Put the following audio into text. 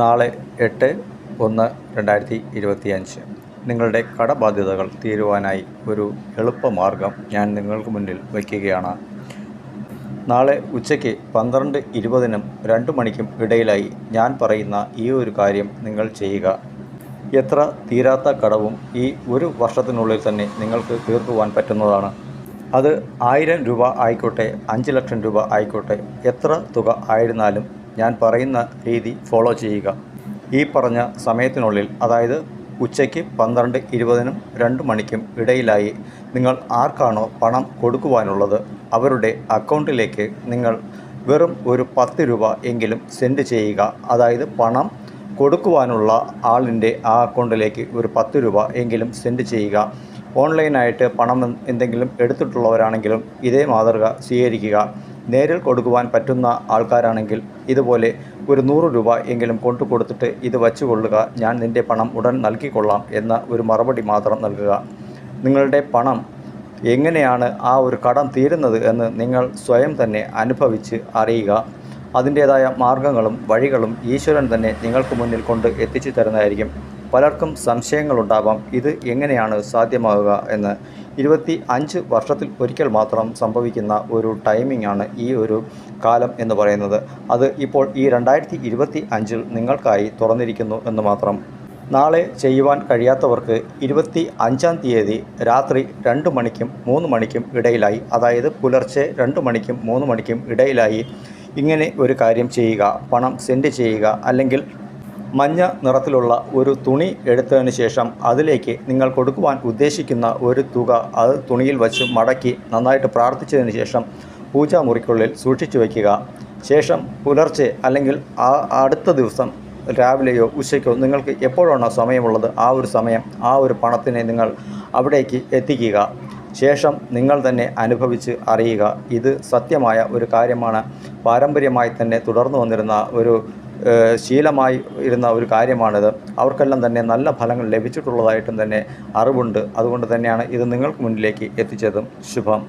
നാളെ എട്ട് ഒന്ന് രണ്ടായിരത്തി ഇരുപത്തിയഞ്ച്. നിങ്ങളുടെ കടബാധ്യതകൾ തീരുവാനായി ഒരു എളുപ്പമാർഗം ഞാൻ നിങ്ങൾക്ക് മുന്നിൽ വയ്ക്കുകയാണ്. നാളെ ഉച്ചയ്ക്ക് പന്ത്രണ്ട് ഇരുപതിനും രണ്ട് മണിക്കും ഇടയിലായി ഞാൻ പറയുന്ന ഈ ഒരു കാര്യം നിങ്ങൾ ചെയ്യുക. എത്ര തീരാത്ത കടവും ഈ ഒരു വർഷത്തിനുള്ളിൽ തന്നെ നിങ്ങൾക്ക് തീർക്കുവാൻ പറ്റുന്നതാണ്. അത് ആയിരം രൂപ ആയിക്കോട്ടെ അഞ്ച് ലക്ഷം രൂപ ആയിക്കോട്ടെ എത്ര തുക ആയിരുന്നാലും ഞാൻ പറയുന്ന രീതി ഫോളോ ചെയ്യുക. ഈ പറഞ്ഞ സമയത്തിനുള്ളിൽ അതായത് ഉച്ചയ്ക്ക് പന്ത്രണ്ട് ഇരുപതിനും രണ്ട് മണിക്കും ഇടയിലായി നിങ്ങൾ ആർക്കാണോ പണം കൊടുക്കുവാനുള്ളത് അവരുടെ അക്കൗണ്ടിലേക്ക് നിങ്ങൾ വെറും ഒരു പത്ത് രൂപ എങ്കിലും സെൻഡ് ചെയ്യുക. അതായത് പണം കൊടുക്കുവാനുള്ള ആളിന്റെ ആ അക്കൗണ്ടിലേക്ക് ഒരു പത്ത് രൂപ എങ്കിലും സെൻഡ് ചെയ്യുക. ഓൺലൈനായിട്ട് പണം എന്തെങ്കിലും എടുത്തിട്ടുള്ളവരാണെങ്കിലും ഇതേ മാതൃക സ്വീകരിക്കുക. നേരിൽ കൊടുക്കുവാൻ പറ്റുന്ന ആൾക്കാരാണെങ്കിൽ ഇതുപോലെ ഒരു നൂറ് രൂപ എങ്കിലും കൊണ്ടു കൊടുത്തിട്ട് ഇത് വച്ചു കൊള്ളുക ഞാൻ നിന്റെ പണം ഉടൻ നൽകിക്കൊള്ളാം എന്ന ഒരു മറുപടി മാത്രം നൽകുക. നിങ്ങളുടെ പണം എങ്ങനെയാണ് ആ ഒരു കടം തീരുന്നത് എന്ന് നിങ്ങൾ സ്വയം തന്നെ അനുഭവിച്ച് അറിയുക. അതിന്റേതായ മാർഗങ്ങളും വഴികളും ഈശ്വരൻ തന്നെ നിങ്ങൾക്ക് മുന്നിൽ കൊണ്ട് എത്തിച്ചു തരുന്നതായിരിക്കും. പലർക്കും സംശയങ്ങളുണ്ടാവാം. ഇത് എങ്ങനെയാണ് സാധ്യമാവുക എന്ന്. ഇരുപത്തി അഞ്ച് വർഷത്തിൽ ഒരിക്കൽ മാത്രം സംഭവിക്കുന്ന ഒരു ടൈമിംഗ് ആണ് ഈ ഒരു കാലം എന്ന് പറയുന്നത്. അത് ഇപ്പോൾ ഈ രണ്ടായിരത്തി ഇരുപത്തി അഞ്ചിൽ നിങ്ങൾക്കായി തുറന്നിരിക്കുന്നു എന്ന് മാത്രം. നാളെ ചെയ്യുവാൻ കഴിയാത്തവർക്ക് ഇരുപത്തി അഞ്ചാം തീയതി രാത്രി രണ്ട് മണിക്കും മൂന്ന് മണിക്കും ഇടയിലായി അതായത് പുലർച്ചെ രണ്ട് മണിക്കും മൂന്ന് മണിക്കും ഇടയിലായി ഇങ്ങനെ ഒരു കാര്യം ചെയ്യുക. പണം സെൻഡ് ചെയ്യുക അല്ലെങ്കിൽ മഞ്ഞ നിറത്തിലുള്ള ഒരു തുണി എടുത്തതിന് ശേഷം അതിലേക്ക് നിങ്ങൾ കൊടുക്കുവാൻ ഉദ്ദേശിക്കുന്ന ഒരു തുക അത് തുണിയിൽ വച്ച് മടക്കി നന്നായിട്ട് പ്രാർത്ഥിച്ചതിന് ശേഷം പൂജാമുറിക്കുള്ളിൽ സൂക്ഷിച്ചു വയ്ക്കുക. ശേഷം പുലർച്ചെ അല്ലെങ്കിൽ ആ അടുത്ത ദിവസം രാവിലെയോ ഉച്ചയ്ക്കോ നിങ്ങൾക്ക് എപ്പോഴാണോ സമയമുള്ളത് ആ ഒരു സമയം ആ ഒരു പണത്തിനെ നിങ്ങൾ അവിടേക്ക് എത്തിക്കുക. ശേഷം നിങ്ങൾ തന്നെ അനുഭവിച്ച് അറിയുക. ഇത് സത്യമായ ഒരു കാര്യമാണ്. പാരമ്പര്യമായി തന്നെ തുടർന്നു വന്നിരുന്ന ഒരു ശീലമായി ഇരുന്ന ഒരു കാര്യമാണിത്. അവർക്കെല്ലാം തന്നെ നല്ല ഫലങ്ങൾ ലഭിച്ചിട്ടുള്ളതായിട്ടും തന്നെ അറിവുണ്ട്. അതുകൊണ്ട് തന്നെയാണ് ഇത് നിങ്ങൾക്ക് മുന്നിലേക്ക് എത്തിച്ചതും ശുഭം.